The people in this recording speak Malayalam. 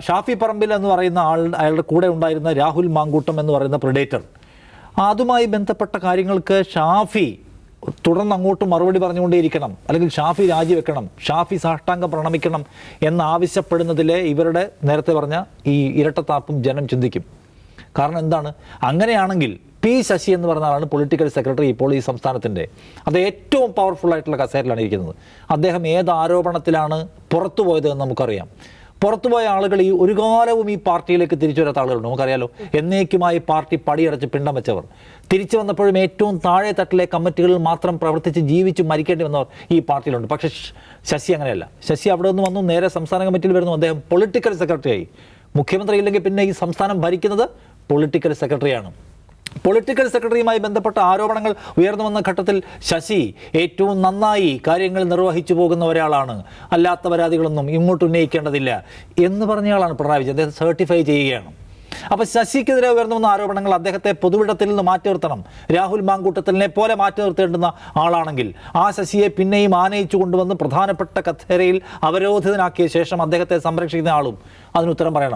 ഷാഫി പറമ്പിൽ എന്ന് പറയുന്ന ആൾ അയാളുടെ കൂടെ ഉണ്ടായിരുന്ന രാഹുൽ മാങ്കൂട്ടം എന്ന് പറയുന്ന പ്രിഡേറ്റർ അതുമായി ബന്ധപ്പെട്ട കാര്യങ്ങൾക്ക് ഷാഫി തുടർന്ന് അങ്ങോട്ട് മറുപടി പറഞ്ഞുകൊണ്ടേയിരിക്കണം. അല്ലെങ്കിൽ ഷാഫി രാജിവെക്കണം. ഷാഫി സാഷ്ടാംഗം പ്രണമിക്കണം എന്നാവശ്യപ്പെടുന്നതിലെ ഇവരുടെ നേരത്തെ പറഞ്ഞ ഈ ഇരട്ടത്താപ്പും ജനം ചിന്തിക്കും. കാരണം എന്താണ്? അങ്ങനെയാണെങ്കിൽ പി ശശി എന്ന് പറഞ്ഞ ആളാണ് പൊളിറ്റിക്കൽ സെക്രട്ടറി ഇപ്പോൾ ഈ സംസ്ഥാനത്തിന്റെ. അത് ഏറ്റവും പവർഫുൾ ആയിട്ടുള്ള കസേരയിലാണ് ഇരിക്കുന്നത്. അദ്ദേഹം ഏത് ആരോപണത്തിലാണ് പുറത്തു പോയത് എന്ന് നമുക്കറിയാം. പുറത്തുപോയ ആളുകൾ ഈ ഒരു കാലവും ഈ പാർട്ടിയിലേക്ക് തിരിച്ചു വരാത്ത ആളുകളുണ്ട്? നമുക്കറിയാലോ. എന്നേക്കുമായി പാർട്ടി പടിയടച്ച് പിണ്ടം വെച്ചവർ. തിരിച്ചു വന്നപ്പോഴും ഏറ്റവും താഴെ തട്ടിലെ കമ്മിറ്റികളിൽ മാത്രം പ്രവർത്തിച്ച് ജീവിച്ച് മരിക്കേണ്ടി വന്നവർ ഈ പാർട്ടിയിലുണ്ട്. പക്ഷേ ശശി അങ്ങനെയല്ല. ശശി അവിടെ നിന്ന് വന്നു നേരെ സംസ്ഥാന കമ്മിറ്റിയിൽ വരുന്നു അദ്ദേഹം പൊളിറ്റിക്കൽ സെക്രട്ടറിയായി മുഖ്യമന്ത്രി ഇല്ലെങ്കിൽ പിന്നെ ഈ സംസ്ഥാനം ഭരിക്കുന്നത് പൊളിറ്റിക്കൽ സെക്രട്ടറിയാണ് പൊളിറ്റിക്കൽ സെക്രട്ടറിയുമായി ബന്ധപ്പെട്ട ആരോപണങ്ങൾ ഉയർന്നു വന്ന ഘട്ടത്തിൽ ശശി ഏറ്റവും നന്നായി കാര്യങ്ങൾ നിർവഹിച്ചു പോകുന്ന ഒരാളാണ്. അല്ലാത്ത പരാതികളൊന്നും ഇങ്ങോട്ട് ഉന്നയിക്കേണ്ടതില്ല എന്ന് പറഞ്ഞയാളാണ് പിണറായി വിജയൻ. അദ്ദേഹം സർട്ടിഫൈ ചെയ്യുകയാണ്. അപ്പോൾ ശശിക്കെതിരെ ഉയർന്നു വന്ന ആരോപണങ്ങൾ അദ്ദേഹത്തെ പൊതുവിടത്തിൽ നിന്ന് മാറ്റി നിർത്തണം. രാഹുൽ മാങ്കൂട്ടത്തിലിനെ പോലെ മാറ്റി നിർത്തേണ്ടുന്ന ആളാണെങ്കിൽ ആ ശശിയെ പിന്നെയും ആനയിച്ചു കൊണ്ടുവന്ന് പ്രധാനപ്പെട്ട കഥേരയിൽ അവരോധിതനാക്കിയ ശേഷം അദ്ദേഹത്തെ സംരക്ഷിക്കുന്ന ആളും അതിന് ഉത്തരം പറയണം.